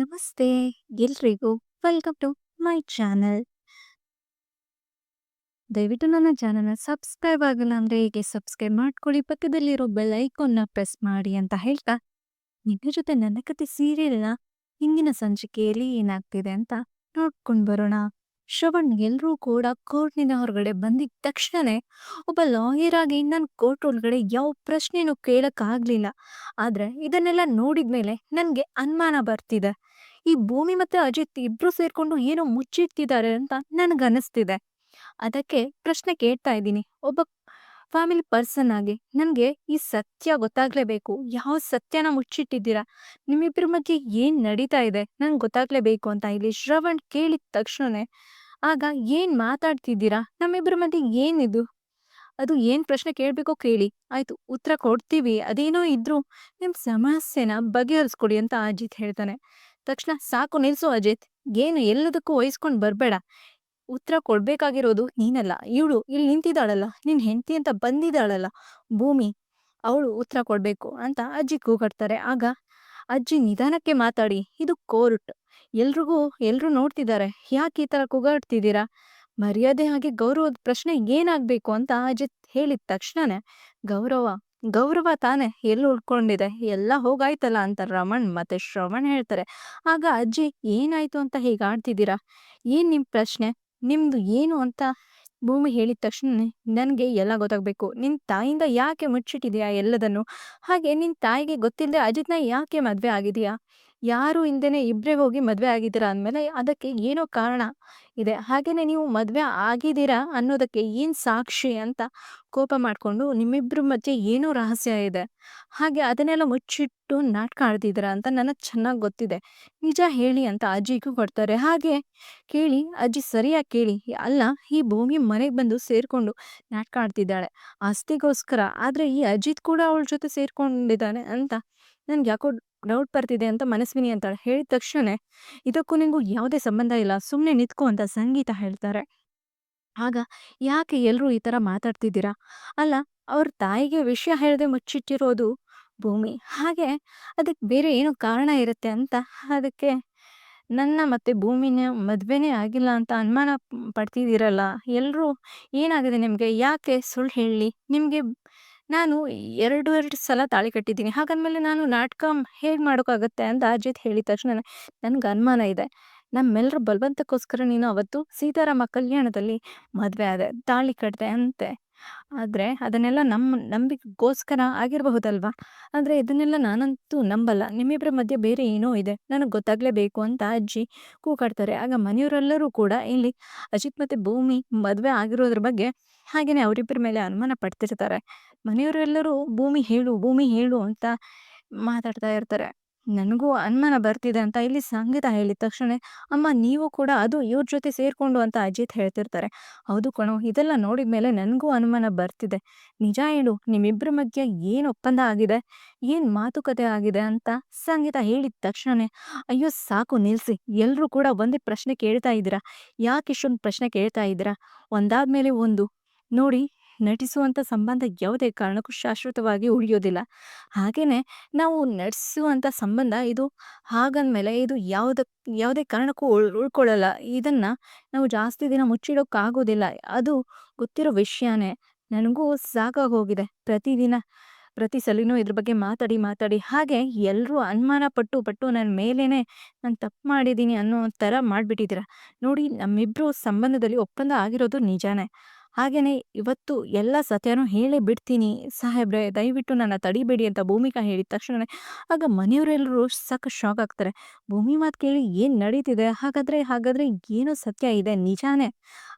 ನಮಸ್ತೆ, ಎಲ್ರಿಗೂ welcome to my channel. ದಯವಿಟ್ಟು ನನ್ನ ಚಾನಲ್ನ ಸಬ್ಸ್ಕ್ರೈಬ್ ಆಗಲ್ಲ ಅಂದರೆ ಹೀಗೆ ಸಬ್ಸ್ಕ್ರೈಬ್ ಮಾಡ್ಕೊಳ್ಳಿ, ಪಕ್ಕದಲ್ಲಿರೋ ಬೆಲ್ ಐಕಾನ್ನ ಪ್ರೆಸ್ ಮಾಡಿ ಅಂತ ಹೇಳ್ತಾ, ನಿನ್ನ ಜೊತೆ ನನ್ನ ಕತೆ ಸೀರಿಯಲ್ನ ಹಿಂದಿನ ಸಂಚಿಕೆಯಲ್ಲಿ ಏನಾಗ್ತಿದೆ ಅಂತ ನೋಡ್ಕೊಂಡು ಬರೋಣ. ಶ್ರವಣ್ ಎಲ್ರೂ ಕೂಡ ಕೋರ್ಟ್ನಿಂದ ಹೊರಗಡೆ ಬಂದಿದ್ದ ತಕ್ಷಣನೇ ಒಬ್ಬ ಲಾಯರ್ ಆಗಿ ನನ್ನ ಕೋರ್ಟ್ ಒಳಗಡೆ ಯಾವ ಪ್ರಶ್ನೆನೂ ಕೇಳಕ್ಕಾಗ್ಲಿಲ್ಲ. ಆದ್ರೆ ಇದನ್ನೆಲ್ಲ ನೋಡಿದ್ಮೇಲೆ ನನಗೆ ಅನುಮಾನ ಬರ್ತಿದೆ. ಈ ಭೂಮಿ ಮತ್ತೆ ಅಜಿತ್ ಇಬ್ರು ಸೇರ್ಕೊಂಡು ಏನೋ ಮುಚ್ಚಿಡ್ತಿದ್ದಾರೆ ಅಂತ ನನಗನ್ನಿಸ್ತಿದೆ. ಅದಕ್ಕೆ ಪ್ರಶ್ನೆ ಕೇಳ್ತಾ ಇದ್ದೀನಿ. ಒಬ್ಬ ಫ್ಯಾಮಿಲಿ ಪರ್ಸನ್ ಆಗಿ ನನಗೆ ಈ ಸತ್ಯ ಗೊತ್ತಾಗ್ಲೇಬೇಕು. ಯಾವ ಸತ್ಯನ ಮುಚ್ಚಿಟ್ಟಿದ್ದೀರಾ? ನಿಮ್ಮಿಬ್ಬರ ಮಧ್ಯೆ ಏನು ನಡೀತಾ ಇದೆ? ನನಗೆ ಗೊತ್ತಾಗ್ಲೇಬೇಕು ಅಂತ ಇಲ್ಲಿ ಶ್ರವಣ್ ಕೇಳಿದ ತಕ್ಷಣನೇ, ಆಗ ಏನು ಮಾತಾಡ್ತಿದ್ದೀರಾ? ನಮ್ಮಿಬ್ಬರ ಮಧ್ಯೆ ಏನಿದು? ಅದು ಏನು ಪ್ರಶ್ನೆ ಕೇಳಬೇಕೋ ಕೇಳಿ. ಆಯಿತು, ಉತ್ತರ ಕೊಡ್ತೀವಿ. ಅದೇನೋ ಇದ್ರೂ ನಿಮ್ಮ ಸಮಸ್ಯೆನ ಬಗೆಹರಿಸ್ಕೊಡಿ ಅಂತ ಅಜಿತ್ ಹೇಳ್ತಾನೆ. ತಕ್ಷಣ ಸಾಕು ನಿಲ್ಸು ಅಜಿತ್. ಏನು ಎಲ್ಲದಕ್ಕೂ ವಹಿಸ್ಕೊಂಡು ಬರ್ಬೇಡ. ಉತ್ತರ ಕೊಡ್ಬೇಕಾಗಿರೋದು ನೀನಲ್ಲ. ಇವಳು ಇಲ್ಲಿ ನಿಂತಿದ್ದಾಳಲ್ಲ, ನಿನ್ ಹೆಂಡತಿ ಅಂತ ಬಂದಿದ್ದಾಳಲ್ಲ, ಭೂಮಿ, ಅವಳು ಉತ್ತರ ಕೊಡ್ಬೇಕು ಅಂತ ಅಜ್ಜಿ ಕೂಗಾಡ್ತಾರೆ. ಆಗ ಅಜ್ಜಿ ನಿಧಾನಕ್ಕೆ ಮಾತಾಡಿ, ಇದು ಕೋರ್ಟ್. ಎಲ್ರಿಗೂ, ಎಲ್ರು ನೋಡ್ತಿದ್ದಾರೆ. ಯಾಕೆ ಈ ತರ ಕೂಗಾಡ್ತಿದ್ದೀರಾ? ಮರ್ಯಾದೆ ಹಾಗೆ ಗೌರವದ ಪ್ರಶ್ನೆ ಏನಾಗ್ಬೇಕು? ಅಂತ ಅಜ್ಜಿ ಹೇಳಿದ ತಕ್ಷಣನೇ ಗೌರವ ಗೌರವ ತಾನೇ ಎಲ್ಲಿ ಉಳ್ಕೊಂಡಿದೆ? ಎಲ್ಲ ಹೋಗಾಯ್ತಲ್ಲ ಅಂತ ರಮಣ್ ಮತ್ತೆ ಶ್ರವಣ್ ಹೇಳ್ತಾರೆ. ಆಗ ಅಜ್ಜಿ, ಏನಾಯ್ತು ಅಂತ ಹೀಗೆ ಆಡ್ತಿದ್ದೀರಾ ಏನ್ ನಿಮ್ ಪ್ರಶ್ನೆ? ನಿಮ್ದು ಏನು ಅಂತ ಭೂಮಿ ಹೇಳಿದ ತಕ್ಷಣ ನನಗೆ ಎಲ್ಲ ಗೊತ್ತಾಗಬೇಕು. ನಿನ್ನ ತಾಯಿಯಿಂದ ಯಾಕೆ ಮುಚ್ಚಿಟ್ಟಿದೆಯಾ ಎಲ್ಲದನ್ನು? ಹಾಗೆ ನಿನ್ನ ತಾಯಿಗೆ ಗೊತ್ತಿಲ್ಲದೆ ಅಜಿತ್ನ ಯಾಕೆ ಮದುವೆ ಆಗಿದೆಯಾ ಯಾರು ಹಿಂದೆನೆ ಇಬ್ಬರೇ ಹೋಗಿ ಮದುವೆ ಆಗಿದ್ದೀರಾ ಅಂದಮೇಲೆ ಅದಕ್ಕೆ ಏನೋ ಕಾರಣ ಇದೆ. ಹಾಗೇನೆ ನೀವು ಮದುವೆ ಆಗಿದ್ದೀರಾ ಅನ್ನೋದಕ್ಕೆ ಏನು ಸಾಕ್ಷಿ ಅಂತ ಕೋಪ ಮಾಡಿಕೊಂಡು ನಿಮ್ಮಿಬ್ಬರ ಮಧ್ಯೆ ಏನೋ ರಹಸ್ಯ ಇದೆ. ಹಾಗೆ ಅದನ್ನೆಲ್ಲ ಮುಚ್ಚಿಟ್ಟು ನಾಟಕ ಆಡ್ತಿದ್ದೀರಾ ಅಂತ ನನಗೆ ಚೆನ್ನಾಗಿ ಗೊತ್ತಿದೆ. ನಿಜ ಹೇಳಿ ಅಂತ ಅಜ್ಜಿಗೂ ಕೊಡ್ತಾರೆ. ಹಾಗೆ ಕೇಳಿ, ಅಜ್ಜಿ ಸರಿಯಾಗಿ ಕೇಳಿ. ಅಲ್ಲ, ಈ ಭೂಮಿ ಮನೆಗೆ ಬಂದು ಸೇರಿಕೊಂಡು ನಾಟಕ ಆಡ್ತಿದ್ದಾಳೆ. ಆಸ್ತಿಗೋಸ್ಕರ. ಆದರೆ ಈ ಅಜಿತ್ ಕೂಡ ಅವಳ ಜೊತೆ ಸೇರಿಕೊಂಡಿದ್ದಾನೆ ಅಂತ ನನ್ಗೆ ಯಾಕೋ ಡೌಟ್ ಬರ್ತಿದೆ ಅಂತ ಮನಸ್ವಿನಿ ಅಂತ ಹೇಳಿದ ತಕ್ಷಣ ಇದಕ್ಕೂ ನಿಂಗೂ ಯಾವುದೇ ಸಂಬಂಧ ಇಲ್ಲ ಸುಮ್ಮನೆ ನಿತ್ಕೋ ಅಂತ ಸಂಗೀತ ಹೇಳ್ತಾರೆ. ಆಗ ಯಾಕೆ ಎಲ್ಲರೂ ಈ ಥರ ಮಾತಾಡ್ತಿದ್ದೀರಾ? ಅಲ್ಲ, ಅವ್ರ ತಾಯಿಗೆ ವಿಷಯ ಹೇಳದೆ ಮುಚ್ಚಿಟ್ಟಿರೋದು ಭೂಮಿ. ಹಾಗೆ ಅದಕ್ಕೆ ಬೇರೆ ಏನೋ ಕಾರಣ ಇರುತ್ತೆ ಅಂತ ಅದಕ್ಕೆ ನನ್ನ ಮತ್ತೆ ಭೂಮಿನ ಮದುವೆನೇ ಆಗಿಲ್ಲ ಅಂತ ಅನುಮಾನ ಪಡ್ತಿದ್ದೀರಲ್ಲ ಎಲ್ಲರೂ ಏನಾಗಿದೆ ನಿಮಗೆ? ಯಾಕೆ ಸುಳ್ಳು ಹೇಳಿ? ನಿಮ್ಗೆ ನಾನು ಎರಡು ಎರಡು ಸಲ ತಾಳಿ ಕಟ್ಟಿದ್ದೀನಿ. ಹಾಗಂದಮೇಲೆ ನಾನು ನಾಟಕ ಹೇಗೆ ಮಾಡೋಕ್ಕಾಗತ್ತೆ ಅಂತ ಅಜಿತ್ ಹೇಳಿದ ತಕ್ಷಣ ನನ್ಗೆ ಅನುಮಾನ ಇದೆ. ನಮ್ಮೆಲ್ಲರ ಬಲವಂತಕ್ಕೋಸ್ಕರ ನೀನು ಅವತ್ತು ಸೀತಾರಾಮ ಕಲ್ಯಾಣದಲ್ಲಿ ಮದುವೆ ಆದೆ, ತಾಳಿ ಕಟ್ದೆ ಅಂತೆ. ಆದರೆ ಅದನ್ನೆಲ್ಲ ನಮ್ಮ ನಂಬಿಕೆಗೋಸ್ಕರ ಆಗಿರಬಹುದಲ್ವಾ? ಆದರೆ ಇದನ್ನೆಲ್ಲ ನಾನಂತೂ ನಂಬಲ್ಲ. ನಿಮ್ಮಿಬ್ಬರ ಮಧ್ಯೆ ಬೇರೆ ಏನೋ ಇದೆ. ನನಗೆ ಗೊತ್ತಾಗಲೇಬೇಕು ಅಂತ ಅಜ್ಜಿ ಕೂಗಾಡ್ತಾರೆ. ಆಗ ಮನೆಯವರೆಲ್ಲರೂ ಕೂಡ ಇಲ್ಲಿ ಅಜಿತ್ ಮತ್ತೆ ಭೂಮಿ ಮದುವೆ ಆಗಿರೋದ್ರ ಬಗ್ಗೆ ಹಾಗೇನೆ ಅವರಿಬ್ಬರ ಮೇಲೆ ಅನುಮಾನ ಪಡ್ತಿರ್ತಾರೆ. ಮನೆಯವರೆಲ್ಲರೂ ಭೂಮಿ ಹೇಳು ಭೂಮಿ ಹೇಳು ಅಂತ ಮಾತಾಡ್ತಾ ಇರ್ತಾರೆ. ನನಗೂ ಅನುಮಾನ ಬರ್ತಿದೆ ಅಂತ ಇಲ್ಲಿ ಸಂಗೀತ ಹೇಳಿದ ತಕ್ಷಣ ಅಮ್ಮ, ನೀವು ಕೂಡ ಅದು ಇವ್ರ ಜೊತೆ ಸೇರ್ಕೊಂಡು ಅಂತ ಅಜಿತ್ ಹೇಳ್ತಿರ್ತಾರೆ. ಹೌದು ಕಣೋ, ಇದೆಲ್ಲ ನೋಡಿದ ಮೇಲೆ ನನಗೂ ಅನುಮಾನ ಬರ್ತಿದೆ. ನಿಜ ಹೇಳು ನಿಮ್ಮಿಬ್ಬರ ಮಧ್ಯೆ ಏನು ಒಪ್ಪಂದ ಆಗಿದೆ? ಏನು ಮಾತುಕತೆ ಆಗಿದೆ ಅಂತ ಸಂಗೀತ ಹೇಳಿದ ತಕ್ಷಣ ಅಯ್ಯೋ, ಸಾಕು ನಿಲ್ಸಿ ಎಲ್ಲರೂ ಕೂಡ ಒಂದೇ ಪ್ರಶ್ನೆ ಕೇಳ್ತಾ ಇದ್ದೀರಾ? ಯಾಕೆ ಇಷ್ಟೊಂದು ಪ್ರಶ್ನೆ ಕೇಳ್ತಾ ಇದ್ದೀರಾ? ಒಂದಾದ್ಮೇಲೆ ಒಂದು. ನೋಡಿ ನಟಿಸುವಂಥ ಸಂಬಂಧ ಯಾವುದೇ ಕಾರಣಕ್ಕೂ ಶಾಶ್ವತವಾಗಿ ಉಳಿಯೋದಿಲ್ಲ. ಹಾಗೆಯೇ ನಾವು ನಡೆಸುವಂಥ ಸಂಬಂಧ ಇದು ಹಾಗಂದಮೇಲೆ ಇದು ಯಾವುದ, ಯಾವುದೇ ಕಾರಣಕ್ಕೂ ಉಳ್, ಉಳ್ಕೊಳ್ಳಲ್ಲ. ಇದನ್ನು ನಾವು ಜಾಸ್ತಿ ದಿನ ಮುಚ್ಚಿಡೋಕ್ಕಾಗೋದಿಲ್ಲ. ಅದು ಗೊತ್ತಿರೋ ವಿಷಯನೇ. ನನಗೂ ಸಾಕಾಗೋಗಿದೆ ಪ್ರತಿದಿನ, ಪ್ರತಿ ಸಲಿನೂ ಇದ್ರ ಬಗ್ಗೆ ಮಾತಾಡಿ ಮಾತಾಡಿ. ಹಾಗೆ ಎಲ್ಲರೂ ಅನುಮಾನ ಪಟ್ಟು ಪಟ್ಟು ನನ್ನ ಮೇಲೇನೆ ನಾನು ತಪ್ಪು ಮಾಡಿದ್ದೀನಿ ಅನ್ನೋ ಥರ ಮಾಡಿಬಿಟ್ಟಿದ್ದೀರ. ನೋಡಿ ನಮ್ಮಿಬ್ಬರು ಸಂಬಂಧದಲ್ಲಿ ಒಪ್ಪಂದ ಆಗಿರೋದು ನಿಜಾನೇ. ಹಾಗೇನೆ ಇವತ್ತು ಎಲ್ಲ ಸತ್ಯನೂ ಹೇಳೇ ಬಿಡ್ತೀನಿ. ಸಾಹೇಬ್ರೆ, ದಯವಿಟ್ಟು ನನ್ನ ತಡಿಬೇಡಿ ಅಂತ ಭೂಮಿಕಾ ಹೇಳಿದ ತಕ್ಷಣ ಆಗ ಮನೆಯವರೆಲ್ಲರೂ ಸಾಕು ಶಾಕ್ ಆಗ್ತಾರೆ. ಭೂಮಿ ಮಾತು ಕೇಳಿ ಏನು ನಡೀತಿದೆ? ಹಾಗಾದ್ರೆ ಹಾಗಾದ್ರೆ ಏನೋ ಸತ್ಯ ಇದೆ, ನಿಜಾನೇ?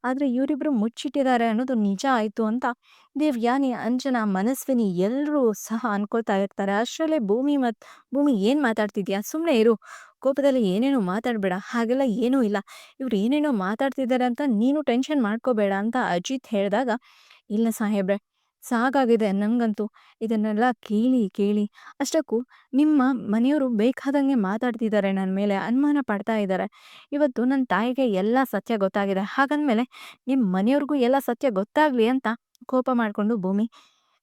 ಆದ್ರೆ ಇವರಿಬ್ಬರು ಮುಚ್ಚಿಟ್ಟಿದ್ದಾರೆ ಅನ್ನೋದು ನಿಜ ಆಯಿತು ಅಂತ ದೇವ್ಯಾನಿ ಅಂಜನಾ, ಮನಸ್ವಿನಿ ಎಲ್ಲರೂ ಸಹ ಅನ್ಕೊಳ್ತಾ ಇರ್ತಾರೆ. ಅಷ್ಟರಲ್ಲೇ ಭೂಮಿ ಮತ್ತು ಭೂಮಿ ಏನು ಮಾತಾಡ್ತಿದ್ಯಾ? ಸುಮ್ಮನೆ ಇರು. ಕೋಪದಲ್ಲಿ ಏನೇನೋ ಮಾತಾಡಬೇಡ. ಹಾಗೆಲ್ಲ ಏನೂ ಇಲ್ಲ. ಇವ್ರು ಏನೇನೋ ಮಾತಾಡ್ತಿದ್ದಾರೆ ಅಂತ ನೀನು ಟೆನ್ಷನ್ ಮಾಡ್ಕೋಬೇಡ ಅಂತ ಅಜಿತ್ ಹೇಳಿದಾಗ, ಇಲ್ಲ ಸಾಹೇಬ್ರೆ ಸಾಕಾಗಿದೆ ನನಗಂತೂ ಇದನ್ನೆಲ್ಲ ಕೇಳಿ ಕೇಳಿ. ಅಷ್ಟಕ್ಕೂ ನಿಮ್ಮ ಮನೆಯವರು ಬೇಕಾದಂಗೆ ಮಾತಾಡ್ತಿದ್ದಾರೆ ನನ್ನ ಮೇಲೆ, ಅನುಮಾನ ಪಡ್ತಾ ಇದ್ದಾರೆ. ಇವತ್ತು ನನ್ನ ತಾಯಿಗೆ ಎಲ್ಲ ಸತ್ಯ ಗೊತ್ತಾಗಿದೆ. ಹಾಗಂದಮೇಲೆ ನಿಮ್ಮ ಮನೆಯವ್ರಿಗೂ ಎಲ್ಲ ಸತ್ಯ ಗೊತ್ತಾಗಲಿ ಅಂತ ಕೋಪ ಮಾಡಿಕೊಂಡು, ಭೂಮಿ,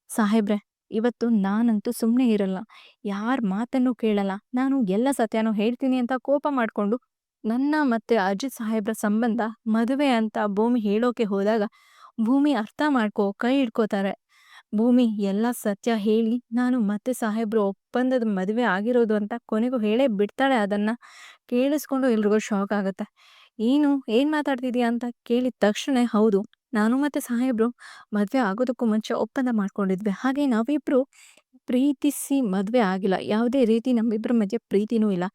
ಸಾಹೇಬ್ರೆ, ಇವತ್ತು ನಾನಂತೂ ಸುಮ್ಮನೆ ಇರಲ್ಲ. ಯಾರ ಮಾತನ್ನು ಕೇಳಲ್ಲ. ನಾನು ಎಲ್ಲ ಸತ್ಯನೂ ಹೇಳ್ತೀನಿ ಅಂತ ಕೋಪ ಮಾಡಿಕೊಂಡು, ನನ್ನ ಮತ್ತೆ ಅಜಿತ್ ಸಾಹೇಬ್ರ ಸಂಬಂಧ ಮದುವೆ ಅಂತ ಭೂಮಿ ಹೇಳೋಕೆ ಹೋದಾಗ ಭೂಮಿ ಅರ್ಥ ಮಾಡ್ಕೋ, ಕೈ ಹಿಡ್ಕೋತಾರೆ. ಭೂಮಿ ಎಲ್ಲ ಸತ್ಯ ಹೇಳಿ ನಾನು ಮತ್ತೆ ಸಾಹೇಬ್ರು ಒಪ್ಪಂದದ ಮದುವೆ ಆಗಿರೋದು ಅಂತ ಕೊನೆಗೂ ಹೇಳೇ ಬಿಡ್ತಾಳೆ ಅದನ್ನ. ಕೇಳಿಸ್ಕೊಂಡು ಎಲ್ರಿಗೂ ಶಾಕ್ ಆಗುತ್ತೆ. ಏನು, ಏನ್ ಮಾತಾಡ್ತಿದ್ಯಾ ಅಂತ ಕೇಳಿದ ತಕ್ಷಣ ಹೌದು, ನಾನು ಮತ್ತೆ ಸಾಹೇಬ್ರು ಮದ್ವೆ ಆಗೋದಕ್ಕೂ ಮುಂಚೆ ಒಪ್ಪಂದ ಮಾಡ್ಕೊಂಡಿದ್ವಿ. ಹಾಗೆ ನಾವಿಬ್ರು ಪ್ರೀತಿಸಿ ಮದ್ವೆ ಆಗಿಲ್ಲ, ಯಾವುದೇ ರೀತಿ ನಮ್ಮಿಬ್ಬರ ಮಧ್ಯೆ ಪ್ರೀತಿನೂ ಇಲ್ಲ.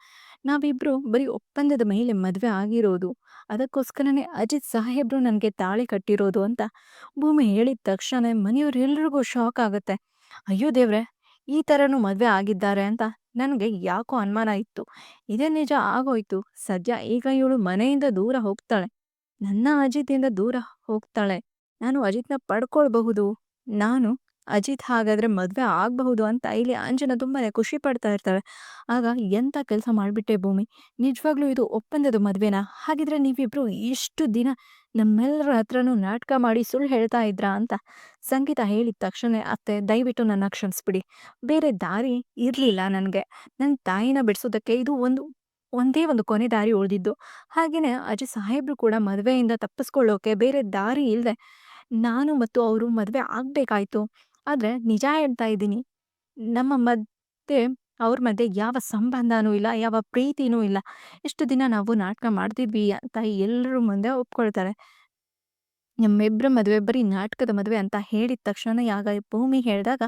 ನಾವಿಬ್ರು ಬರೀ ಒಪ್ಪಂದದ ಮೇಲೆ ಮದ್ವೆ ಆಗಿರೋದು ಅದಕ್ಕೋಸ್ಕರನೇ ಅಜಿತ್ ಸಾಹೇಬ್ರು ನನಗೆ ತಾಳಿ ಕಟ್ಟಿರೋದು ಅಂತ ಭೂಮಿ ಹೇಳಿದ ತಕ್ಷಣ ಮನೆಯವರೆಲ್ಲರಿಗೂ ಶಾಕ್ ಆಗುತ್ತೆ. ಅಯ್ಯೋ ದೇವ್ರೆ, ಈ ಥರನೂ ಮದುವೆ ಆಗಿದ್ದಾರೆ ಅಂತ ನನಗೆ ಯಾಕೋ ಅನುಮಾನ ಇತ್ತು. ಇದೇ ನಿಜ ಆಗೋಯ್ತು. ಸದ್ಯ ಈಗ ಇವಳು ಮನೆಯಿಂದ ದೂರ ಹೋಗ್ತಾಳೆ. ನನ್ನ ಅಜಿತಿಂದ ದೂರ ಹೋಗ್ತಾಳೆ. ನಾನು ಅಜಿತ್ನ ಪಡ್ಕೊಳ್ಬಹುದು. ನಾನು ಅಜಿತ್ ಹಾಗಾದ್ರೆ ಮದುವೆ ಆಗಬಹುದು ಅಂತ ಇಲ್ಲಿ ಅಂಜನ ತುಂಬಾನೇ ಖುಷಿ ಪಡ್ತಾ ಇರ್ತಾಳೆ ಆಗ ಎಂತ ಕೆಲಸ ಮಾಡಿಬಿಟ್ಟೆ ಭೂಮಿ? ನಿಜವಾಗ್ಲೂ ಇದು ಒಪ್ಪಂದದ ಮದುವೆನಾ? ಹಾಗಿದ್ರೆ ನೀವಿಬ್ರು ಇಷ್ಟು ದಿನ ನಮ್ಮೆಲ್ಲರ ಹತ್ರನೂ ನಾಟಕ ಮಾಡಿ ಸುಳ್ಳು ಹೇಳ್ತಾ ಇದ್ರಾ ಅಂತ ಸಂಗೀತ ಹೇಳಿದ ತಕ್ಷಣ ಅತ್ತೆ ದಯವಿಟ್ಟು ನನ್ನ ಕ್ಷಮಿಸ್ಬಿಡಿ. ಬೇರೆ ದಾರಿ ಇರಲಿಲ್ಲ ನನಗೆ. ನನ್ನ ತಾಯಿನ ಬಿಡಿಸೋದಕ್ಕೆ ಇದು ಒಂದು, ಒಂದೇ ಒಂದು ಕೊನೆ ದಾರಿ ಉಳಿದಿದ್ದು. ಹಾಗೆಯೇ ಅಜಯ್ ಸಾಹೇಬ್ರು ಕೂಡ ಮದುವೆಯಿಂದ ತಪ್ಪಿಸ್ಕೊಳ್ಳೋಕೆ ಬೇರೆ ದಾರಿ ಇಲ್ಲದೆ ನಾನು ಮತ್ತು ಅವರು ಮದುವೆ ಆಗ್ಬೇಕಾಯ್ತು. ಆದ್ರೆ ನಿಜ ಹೇಳ್ತಾ ಇದ್ದೀನಿ, ನಮ್ಮ ಮಧ್ಯೆ, ಅವ್ರ ಮಧ್ಯೆ ಯಾವ ಸಂಬಂಧನೂ ಇಲ್ಲ, ಯಾವ ಪ್ರೀತಿನೂ ಇಲ್ಲ. ಎಷ್ಟು ದಿನ ನಾವು ನಾಟಕ ಮಾಡ್ತಿದ್ವಿ ಅಂತ ಎಲ್ಲರೂ ಮುಂದೆ ಒಪ್ಕೊಳ್ತಾರೆ. ನಮ್ಮಿಬ್ಬರ ಮದುವೆ, ಬರೀ ನಾಟಕದ ಮದುವೆ ಅಂತ ಹೇಳಿದ ತಕ್ಷಣ ಯಾಗ ಭೂಮಿ ಹೇಳಿದಾಗ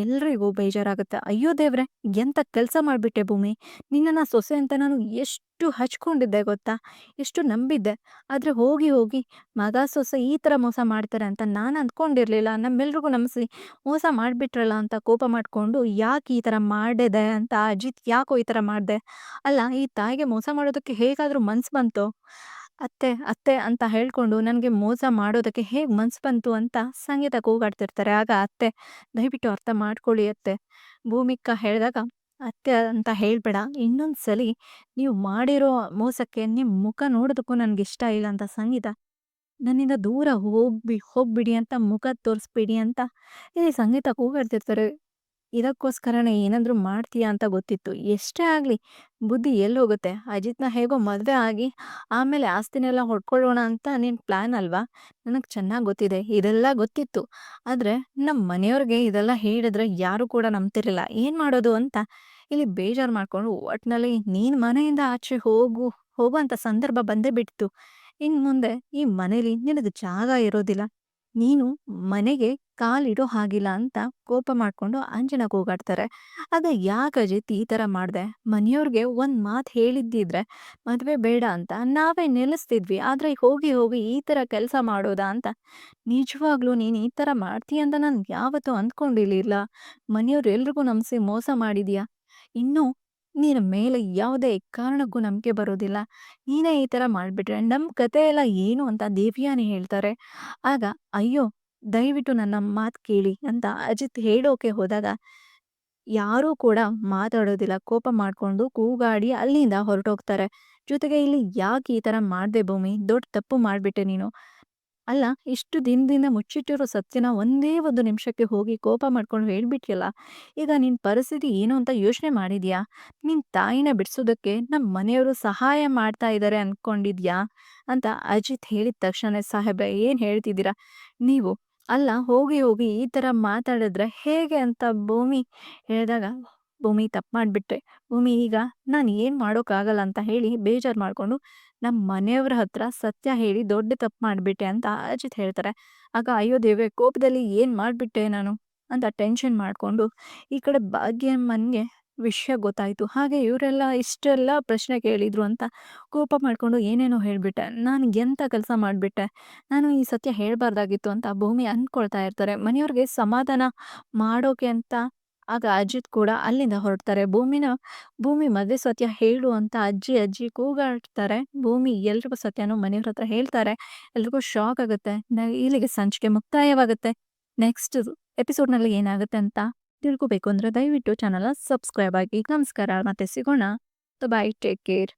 ಎಲ್ರಿಗೂ ಬೇಜಾರಾಗುತ್ತೆ. ಅಯ್ಯೋ ದೇವ್ರೆ, ಎಂತ ಕೆಲಸ ಮಾಡಿಬಿಟ್ಟೆ ಭೂಮಿ? ನಿನ್ನನ್ನು ಸೊಸೆ ಅಂತ ನಾನು ಎಷ್ಟು ಹಚ್ಕೊಂಡಿದ್ದೆ ಗೊತ್ತಾ? ಎಷ್ಟು ನಂಬಿದ್ದೆ. ಆದರೆ ಹೋಗಿ ಹೋಗಿ ಮಗ, ಸೊಸೆ ಈ ಥರ ಮೋಸ ಮಾಡ್ತಾರೆ ಅಂತ ನಾನು ಅಂದ್ಕೊಂಡಿರಲಿಲ್ಲ. ನಮ್ಮೆಲ್ರಿಗೂ ನಮಸಿ ಮೋಸ ಮಾಡಿಬಿಟ್ರಲ್ಲ ಅಂತ ಕೋಪ ಮಾಡಿಕೊಂಡು ಯಾಕೆ ಈ ಥರ ಮಾಡಿದೆ ಅಂತ, ಅಜಿತ್ ಯಾಕೋ ಈ ಥರ ಮಾಡಿದೆ? ಅಲ್ಲ, ಈ ತಾಯಿಗೆ ಮೋಸ ಮಾಡೋದಕ್ಕೆ ಹೇಗಾದರೂ ಮನ್ಸು ಬಂತು? ಅತ್ತೆ ಅತ್ತೆ ಅಂತ ಹೇಳ್ಕೊಂಡು ನನಗೆ ಮೋಸ ಮಾಡೋದಕ್ಕೆ ಹೇಗೆ ಮನ್ಸು ಬಂತು ಅಂತ ಸಂಗೀತ ಕೂಗಾಡ್ತಿರ್ತಾರೆ. ಆಗ ಅತ್ತೆ, ದಯವಿಟ್ಟು ಅರ್ಥ ಮಾಡ್ಕೊಳ್ಳಿ ಅತ್ತೆ. ಭೂಮಿಕ ಹೇಳಿದಾಗ ಅತ್ತೆ ಅಂತ ಹೇಳಬೇಡ. ಇನ್ನೊಂದು ಸಲಿ ನೀವು ಮಾಡಿರೋ ಮೋಸಕ್ಕೆ ನಿಮ್ಮ ಮುಖ ನೋಡೋದಕ್ಕೂ ನನಗೆ ಇಷ್ಟ ಇಲ್ಲ ಅಂತ ಸಂಗೀತ. ನನ್ನಿಂದ ದೂರ ಹೋಗ್ಬಿ, ಹೋಗ್ಬಿಡಿ ಅಂತ ಮುಖ ತೋರಿಸ್ಬಿಡಿ ಅಂತ ಇಲ್ಲಿ ಸಂಗೀತ ಕೂಗಾಡ್ತಿರ್ತಾರೆ. ಇದಕ್ಕೋಸ್ಕರನೇ ಏನಾದರೂ ಮಾಡ್ತೀಯಾ ಅಂತ ಗೊತ್ತಿತ್ತು. ಎಷ್ಟೇ ಆಗಲಿ, ಬುದ್ಧಿ ಹೋಗುತ್ತೆ? ಅಜಿತ್ನ ಹೇಗೋ ಮದುವೆ ಆಗಿ ಆಮೇಲೆ ಆಸ್ತಿನೆಲ್ಲ ಹೊಡ್ಕೊಳ್ಳೋಣ ಅಂತ ನಿನ್ನ ಪ್ಲ್ಯಾನ್ ಅಲ್ವಾ? ನನಗೆ ಚೆನ್ನಾಗಿ ಗೊತ್ತಿದೆ. ಇದೆಲ್ಲ ಗೊತ್ತಿತ್ತು. ಆದರೆ ನಮ್ಮ ಮನೆಯವ್ರಿಗೆ ಇದೆಲ್ಲ ಹೇಳಿದ್ರೆ ಯಾರೂ ಕೂಡ ನಂಬ್ತಿರಲಿಲ್ಲ. ಏನು ಮಾಡೋದು ಅಂತ ಇಲ್ಲಿ ಬೇಜಾರು ಮಾಡ್ಕೊಂಡು ಒಟ್ಟಿನಲ್ಲಿ ನೀನು ಮನೆಯಿಂದ ಆಚೆ ಹೋಗು ಹೋಗುವಂಥ ಸಂದರ್ಭ ಬಂದೇ ಬಿಡ್ತು. ಇನ್ನು ಮುಂದೆ ಈ ಮನೇಲಿ ನಿನಗೆ ಜಾಗ ಇರೋದಿಲ್ಲ. ನೀನು ಮನೆಗೆ ಕಾಲಿಡೋ ಹಾಗಿಲ್ಲ ಅಂತ ಕೋಪ ಮಾಡ್ಕೊಂಡು ಅಂಜನ ಕೂಗಾಡ್ತಾರೆ ಆಗ ಯಾಕೆ ಅಜಿತ್ ಈ ಥರ ಮಾಡಿದೆ? ಮನೆಯವ್ರಿಗೆ ಒಂದು ಮಾತು ಹೇಳಿದ್ದಿದ್ರೆ ಮದುವೆ ಬೇಡ ಅಂತ ನಾವೇ ನಿಲ್ಲಿಸ್ತಿದ್ವಿ ಆದರೆ ಹೋಗಿ ಹೋಗಿ ಈ ಥರ ಕೆಲಸ ಮಾಡೋದಾ ಅಂತ. ನಿಜವಾಗ್ಲೂ ನೀನು ಈ ಥರ ಮಾಡ್ತೀಯ ಅಂತ ನಾನು ಯಾವತ್ತೂ ಅಂದ್ಕೊಂಡಿರಲಿಲ್ಲ. ಮನೆಯವ್ರು ಎಲ್ರಿಗೂ ನಮಿಸಿ ಮೋಸ ಮಾಡಿದೀಯಾ? ಇನ್ನು ನಿನ್ನ ಮೇಲೆ ಯಾವುದೇ ಕಾರಣಕ್ಕೂ ನಂಬಿಕೆ ಬರೋದಿಲ್ಲ ನೀನೇ ಈ ತರ ಮಾಡ್ಬಿಟ್ರೆ ನಮ್ಮ ಕತೆ ಎಲ್ಲ ಏನು ಅಂತ ದೇವಿಯಾನೇ ಹೇಳ್ತಾರೆ. ಆಗ, ಅಯ್ಯೋ, ದಯವಿಟ್ಟು ನನ್ನ ಮಾತು ಕೇಳಿ ಅಂತ ಅಜಿತ್ ಹೇಳೋಕೆ ಹೋದಾಗ ಯಾರೂ ಕೂಡ ಮಾತಾಡೋದಿಲ್ಲ. ಕೋಪ ಮಾಡ್ಕೊಂಡು ಕೂಗಾಡಿ ಅಲ್ಲಿಂದ ಹೊರಟೋಗ್ತಾರೆ. ಜೊತೆಗೆ ಇಲ್ಲಿ ಯಾಕೆ ಈ ತರ ಮಾಡ್ದೆ ಭೂಮಿ? ದೊಡ್ಡ ತಪ್ಪು ಮಾಡ್ಬಿಟ್ಟೆ ನೀನು. ಅಲ್ಲ, ಇಷ್ಟು ದಿನದಿಂದ ಮುಚ್ಚಿಟ್ಟಿರೋ ಸತ್ಯನ ಒಂದೇ ಒಂದು ನಿಮಿಷಕ್ಕೆ ಹೋಗಿ ಕೋಪ ಮಾಡ್ಕೊಂಡು ಹೇಳ್ಬಿಟ್ಟಿಯಲ್ಲ ಈಗ ನಿನ್ನ ಪರಿಸ್ಥಿತಿ ಏನು ಅಂತ ಯೋಚನೆ ಮಾಡಿದ್ಯಾ? ನಿನ್ನ ತಾಯಿನ ಬಿಡಿಸೋದಕ್ಕೆ ನಮ್ಮ ಮನೆಯವರು ಸಹಾಯ ಮಾಡ್ತಾ ಇದ್ದಾರೆ ಅಂದ್ಕೊಂಡಿದ್ಯಾ ಅಂತ ಅಜಿತ್ ಹೇಳಿದ ತಕ್ಷಣ ಸಾಹೇಬ ಏನು ಹೇಳ್ತಿದ್ದೀರಾ? ನೀವು ಅಲ್ಲ, ಹೋಗಿ ಹೋಗಿ ಈ ಥರ ಮಾತಾಡಿದ್ರೆ ಹೇಗೆ ಅಂತ ಭೂಮಿ ಹೇಳಿದಾಗ ಭೂಮಿ ತಪ್ಪು ಮಾಡಿಬಿಟ್ಟೆ ಭೂಮಿ ಈಗ ನಾನು ಏನು ಮಾಡೋಕ್ಕಾಗಲ್ಲ ಅಂತ ಹೇಳಿ ಬೇಜಾರು ಮಾಡಿಕೊಂಡು ನಮ್ಮ ಮನೆಯವ್ರ ಹತ್ರ ಸತ್ಯ ಹೇಳಿ ದೊಡ್ಡ ತಪ್ಪು ಮಾಡಿಬಿಟ್ಟೆ ಅಂತ ಅಜಿತ್ ಹೇಳ್ತಾರೆ. ಆಗ ಅಯ್ಯೋ ದೇವೇ ಕೋಪದಲ್ಲಿ ಏನು ಮಾಡಿಬಿಟ್ಟೆ ನಾನು? ಅಂತ ಟೆನ್ಷನ್ ಮಾಡಿಕೊಂಡು ಈ ಕಡೆ ಭಾಗ್ಯಮ್ಮನಿಗೆ ವಿಷಯ ಗೊತ್ತಾಯಿತು. ಹಾಗೆ ಇವರೆಲ್ಲ ಇಷ್ಟೆಲ್ಲ ಪ್ರಶ್ನೆ ಕೇಳಿದ್ರು ಅಂತ ಕೋಪ ಮಾಡಿಕೊಂಡು ಏನೇನೋ ಹೇಳಿಬಿಟ್ಟೆ. ನಾನು ಎಂಥ ಕೆಲಸ ಮಾಡಿಬಿಟ್ಟೆ? ನಾನು ಈ ಸತ್ಯ ಹೇಳಬಾರ್ದಾಗಿತ್ತು ಅಂತ ಭೂಮಿ ಅಂದ್ಕೊಳ್ತಾ ಇರ್ತಾರೆ. ಮನೆಯವ್ರಿಗೆ ಸಮಾಧಾನ ಮಾಡೋಕೆ ಅಂತ ಆಗ ಅಜಿತ್ ಕೂಡ ಅಲ್ಲಿಂದ ಹೊರಡ್ತಾರೆ. ಭೂಮಿನ, ಭೂಮಿ ಮದ್ವೆ ಸತ್ಯ ಹೇಳು ಅಂತ ಅಜ್ಜಿ ಅಜ್ಜಿ ಕೂಗಾಡ್ತಾರೆ. ಭೂಮಿ ಎಲ್ರಿಗೂ ಸತ್ಯನೂ ಮನೆಯವ್ರ ಹತ್ರ ಹೇಳ್ತಾರೆ. ಎಲ್ರಿಗೂ ಶಾಕ್ ಆಗುತ್ತೆ. ಇಲ್ಲಿಗೆ ಸಂಚಿಕೆ ಮುಕ್ತಾಯವಾಗುತ್ತೆ. ನೆಕ್ಸ್ಟ್ ಎಪಿಸೋಡ್ನಲ್ಲಿ ಏನಾಗುತ್ತೆ ಅಂತ ತಿಳ್ಕೊಬೇಕು ಅಂದ್ರೆ ದಯವಿಟ್ಟು ಚಾನಲ್ ಸಬ್ಸ್ಕ್ರೈಬ್ ಆಗಿ. ನಮಸ್ಕಾರ. ಮತ್ತೆ ಸಿಗೋಣ. Bye take care